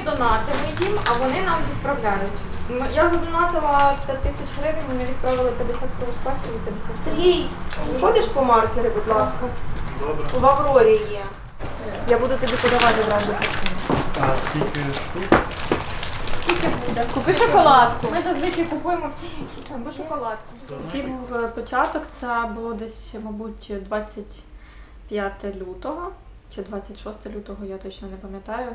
донатимо їм, а вони нам відправляють. М- Я задонатила 5 тисяч гривень, вони відправили 50 кровоспасів і 50 Сергій, сходиш по маркери, будь ласка. Добре. В Аврорі є. Я буду тобі подавати одразу. А скільки штук? Скільки буде? Купи шоколадку. Ми зазвичай купуємо всі, які там, бо шоколадку. Який був е, початок, це було десь, мабуть, 25 лютого чи 26 лютого, я точно не пам'ятаю.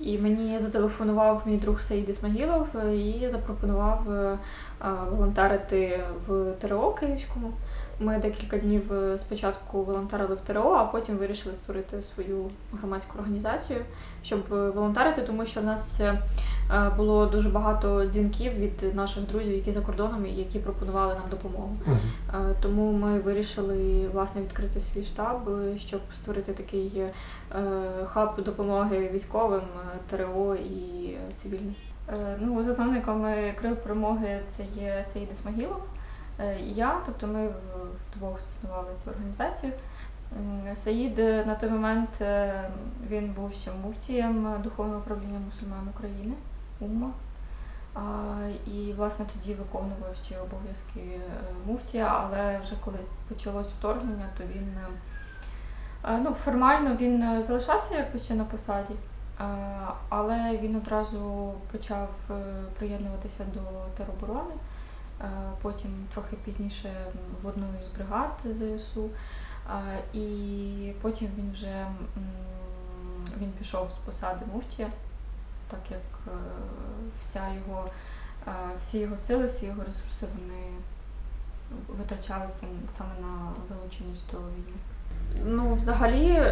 І мені зателефонував мій друг Саїд Ісмагілов е, і запропонував е, е, волонтерити в ТРО Київському. Ми декілька днів е, спочатку волонтерили в ТРО, а потім вирішили створити свою громадську організацію, щоб е, волонтерити, тому що в нас е, було дуже багато дзвінків від наших друзів, які за кордоном і які пропонували нам допомогу. Е, Тому ми вирішили власне відкрити свій штаб, щоб створити такий хаб допомоги військовим, ТРО і цивільним. Ну, засновниками крил перемоги це є Саїд Ісмагілов е, і я, тобто ми вдвох заснували цю організацію. Саїд е, на той момент е, він був ще муфтієм Духовного управління мусульман України УММА. І власне тоді виконував ще обов'язки е, муфтія, але вже коли почалось вторгнення, то він е, е, ну, формально він е, залишався якось ще на посаді, е, але він одразу почав е, приєднуватися до тероборони. Е, Потім трохи пізніше в одну із бригад ЗСУ. Е, І потім він вже він пішов з посади муфтія, так як е, вся його, всі його сили, всі його ресурси вони витрачалися саме на залученість до війни. Ну, взагалі,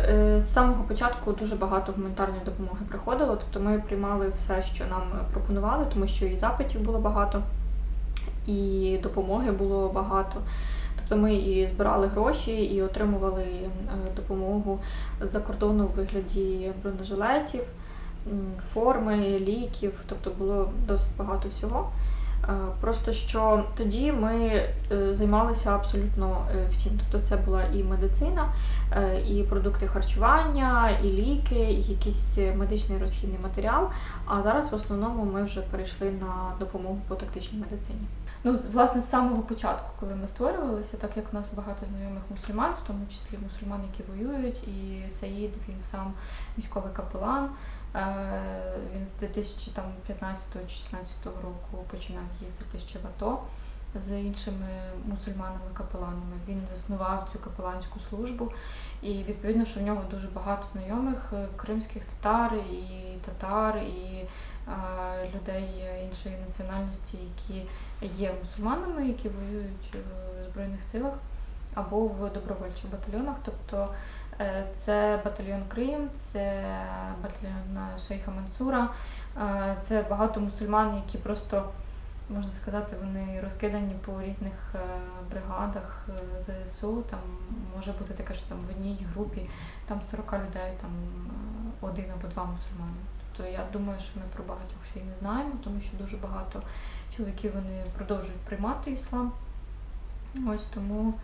з самого початку дуже багато гуманітарної допомоги приходило. Тобто ми приймали все, що нам пропонували, тому що і запитів було багато, і допомоги було багато. Тобто ми і збирали гроші, і отримували е, допомогу з-за кордону у вигляді бронежилетів, форми, ліків, тобто було досить багато всього. Е, Просто що тоді ми е, займалися абсолютно всім. Тобто це була і медицина, і продукти харчування, і ліки, і якийсь медичний розхідний матеріал. А зараз в основному ми вже перейшли на допомогу по тактичній медицині. Ну, власне, з самого початку, коли ми створювалися, так як у нас багато знайомих мусульман, в тому числі мусульман, які воюють, і Саїд, він сам військовий капелан. Е, Він з 2015-16 року починав їздити ще в АТО з іншими мусульманами-капеланами. Він заснував цю капеланську службу, і відповідно, що в нього дуже багато знайомих е, кримських татар і татар, і е, людей іншої національності, які є мусульманами, які воюють в Збройних силах або в добровольчих батальйонах. Тобто е, це батальйон Крим, це батальйон Шейха Мансура, е, це багато мусульман, які просто, можна сказати, вони розкидані по різних е, бригадах е, ЗСУ. Там може бути таке, що там в одній групі там 40 людей, там е, один або два мусульмани. Тобто я думаю, що ми про багатьох ще й не знаємо, тому що дуже багато чоловіків вони продовжують приймати іслам. Ось тому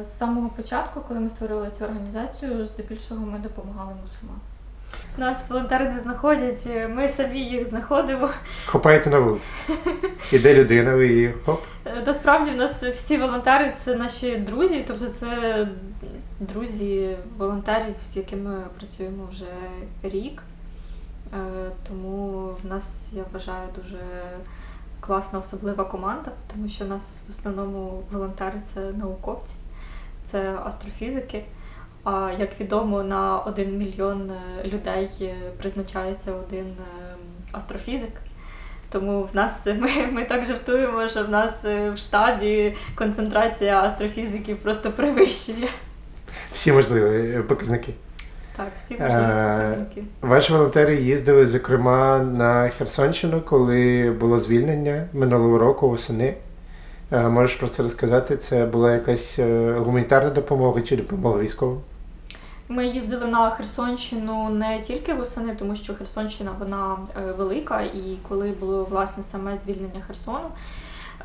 з самого початку, коли ми створили цю організацію, здебільшого ми допомагали мусульманам. Нас волонтери не знаходять, ми самі їх знаходимо. Хопаєте на вулиці. Іде людина, ви її хоп. Е, Насправді в нас всі волонтери це наші друзі, тобто це друзі волонтерів, з якими працюємо вже рік. Е, Тому в нас, я вважаю, дуже класна особлива команда, тому що в нас в основному волонтери це науковці, це астрофізики. А як відомо, на один мільйон е, людей е, призначається один е, астрофізик. Тому в нас ми, ми так жартуємо, що в нас в штабі концентрація астрофізиків просто перевищує. Всі можливі показники. Так, всі можливі показники. Ваші волонтери їздили, зокрема, на Херсонщину, коли було звільнення минулого року восени. Можеш про це розказати? Це була якась гуманітарна допомога чи допомога військовим? Ми їздили на Херсонщину не тільки восени, тому що Херсонщина вона е, велика, і коли було власне саме звільнення Херсону,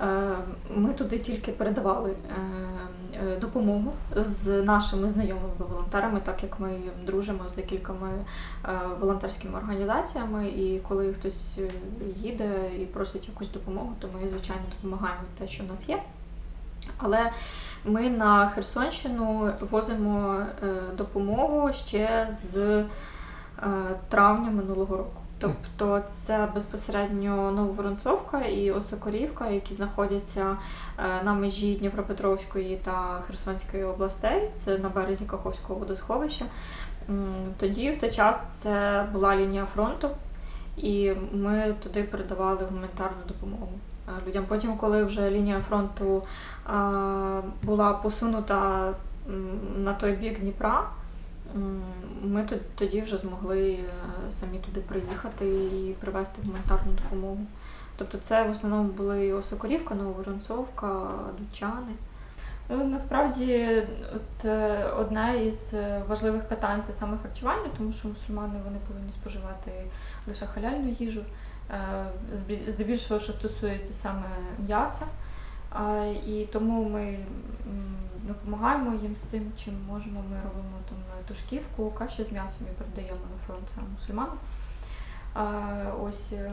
Е, Ми туди тільки передавали е, допомогу з нашими знайомими волонтерами, так як ми дружимо з декількома волонтерськими організаціями. І коли хтось їде і просить якусь допомогу, то ми звичайно допомагаємо те, що в нас є. Але ми на Херсонщину возимо е, допомогу ще з е, травня минулого року. Тобто це безпосередньо Нововоронцовка і Осокорівка, які знаходяться е, на межі Дніпропетровської та Херсонської областей, це на березі Каховського водосховища. Тоді в той час це була лінія фронту, і ми туди передавали гуманітарну допомогу людям. Потім, коли вже лінія фронту була посунута на той бік Дніпра, ми тоді вже змогли е, самі туди приїхати і привезти гуманітарну допомогу. Тобто це в основному були Осокорівка, Нововоронцовка, Дучани. Ну, насправді, от, е, одне із е, важливих питань це саме харчування, тому що мусульмани вони повинні споживати лише халяльну їжу. Е, Здебільшого, що стосується саме м'яса. І тому ми допомагаємо їм з цим, чим можемо. Ми робимо там тушківку, каші з м'ясом і передаємо на фронт саме мусульманам. Ось е,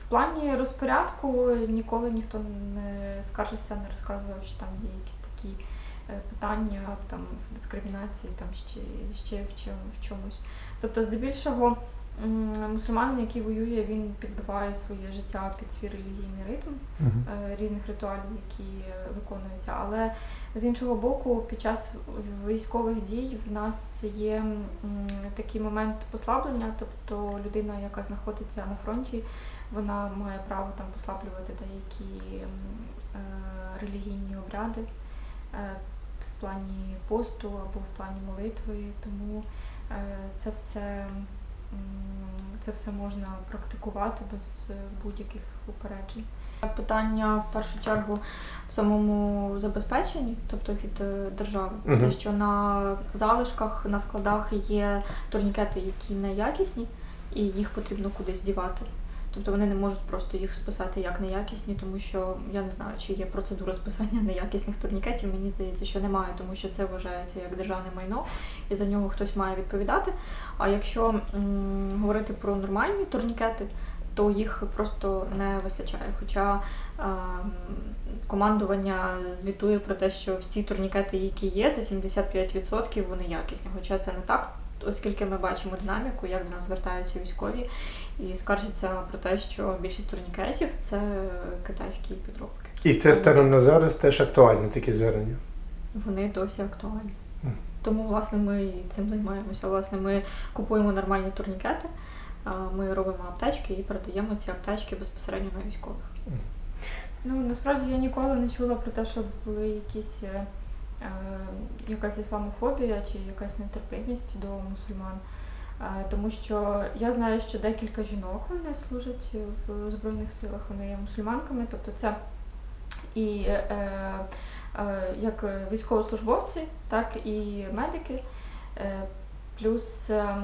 в плані розпорядку ніколи ніхто не скаржився, не розказував, що там є якісь такі е, питання там в дискримінації, там ще, ще в, чому, в чомусь. Тобто, здебільшого, мусульманин, який воює, він підбиває своє життя під свій релігійний ритм е, різних ритуалів, які виконуються. Але з іншого боку, під час військових дій в нас є такий момент послаблення, тобто людина, яка знаходиться на фронті, вона має право там послаблювати деякі е, релігійні обряди е, в плані посту або в плані молитви, тому е, це все. Це все можна практикувати без е, будь-яких упереджень. Питання в першу чергу в самому забезпеченні, тобто від е, держави, Мгм. те, що на залишках, на складах є турнікети, які неякісні, і їх потрібно кудись дівати. Тобто вони не можуть просто їх списати як неякісні, тому що я не знаю, чи є процедура списання неякісних турнікетів. Мені здається, що немає, тому що це вважається як державне майно, і за нього хтось має відповідати. А якщо м, говорити про нормальні турнікети, то їх просто не вистачає. Хоча ем, командування звітує про те, що всі турнікети, які є, це 75% вони якісні. Хоча це не так, оскільки ми бачимо динаміку, як до нас звертаються військові і скаржаться про те, що більшість турнікетів це китайські підробки. І це станом на зараз теж актуально такі звернення. Вони досі актуальні. Тому, власне, ми цим займаємося. Власне, ми купуємо нормальні турнікети, ми робимо аптечки і передаємо ці аптечки безпосередньо на військових. Ну насправді я ніколи не чула про те, що були якісь е, якась ісламофобія чи якась нетерпимість до мусульман. Е, Тому що я знаю, що декілька жінок вони служать в Збройних силах, вони є мусульманками, тобто це і е, е, як військовослужбовці, так і медики. Е, Плюс е,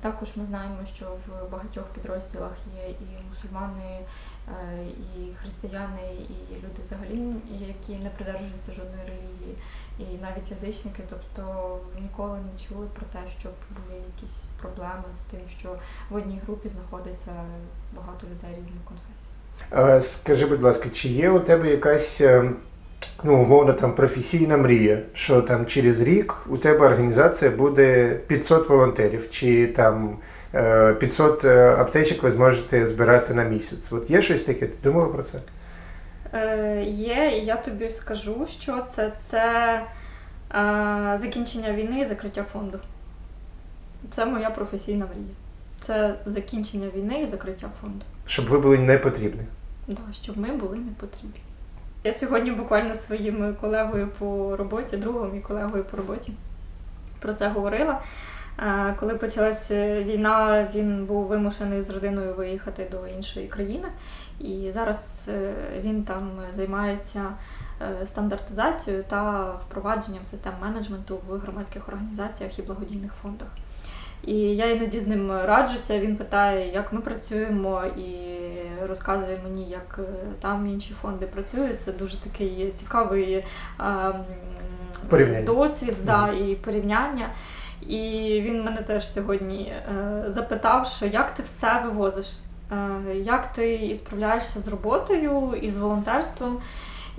також ми знаємо, що в багатьох підрозділах є і мусульмани, е, і християни, і люди взагалі, які не придержуються жодної релігії, і навіть язичники. Тобто ніколи не чули про те, щоб були якісь проблеми з тим, що в одній групі знаходиться багато людей різних конфесій. Е, Скажи, будь ласка, чи є у тебе якась е, ну, умовно там професійна мрія, що там через рік у тебе організація буде 500 волонтерів, чи там е, 500 е, аптечок ви зможете збирати на місяць? От є щось таке? Ти думала про це? Е, є, і я тобі скажу, що це, це е, закінчення війни і закриття фонду. Це моя професійна мрія. Це закінчення війни і закриття фонду. Щоб ви були не потрібні. Да, щоб ми були не потрібні. Я сьогодні буквально своїм колегою по роботі, другом і колегою по роботі про це говорила. Коли почалася війна, він був вимушений з родиною виїхати до іншої країни, і зараз е, він там займається е, стандартизацією та впровадженням систем менеджменту в громадських організаціях і благодійних фондах. І я іноді з ним раджуся. Він питає, як ми працюємо, і розказує мені, як е, там інші фонди працюють. Це дуже такий цікавий е, Порівняння. досвід да, і порівняння. І він мене теж сьогодні е, запитав, що як ти все вивозиш, е, як ти і справляєшся з роботою і з волонтерством.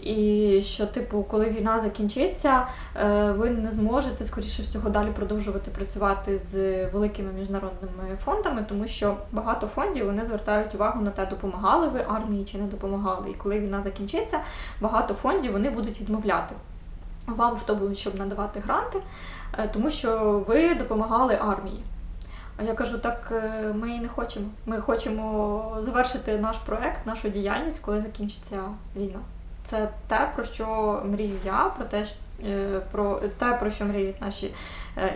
І що, типу, коли війна закінчиться, е, ви не зможете, скоріше всього, далі продовжувати працювати з великими міжнародними фондами, тому що багато фондів вони звертають увагу на те, допомагали ви армії чи не допомагали. І коли війна закінчиться, багато фондів вони будуть відмовляти вам в тому, щоб надавати гранти, е, тому що ви допомагали армії. А я кажу, так е, ми і не хочемо. Ми хочемо завершити наш проект, нашу діяльність, коли закінчиться війна. Це те, про що мрію я, про те, е, про те, про що мріють наші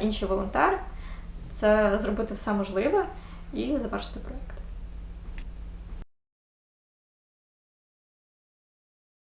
інші волонтери. Це зробити все можливе і завершити проект.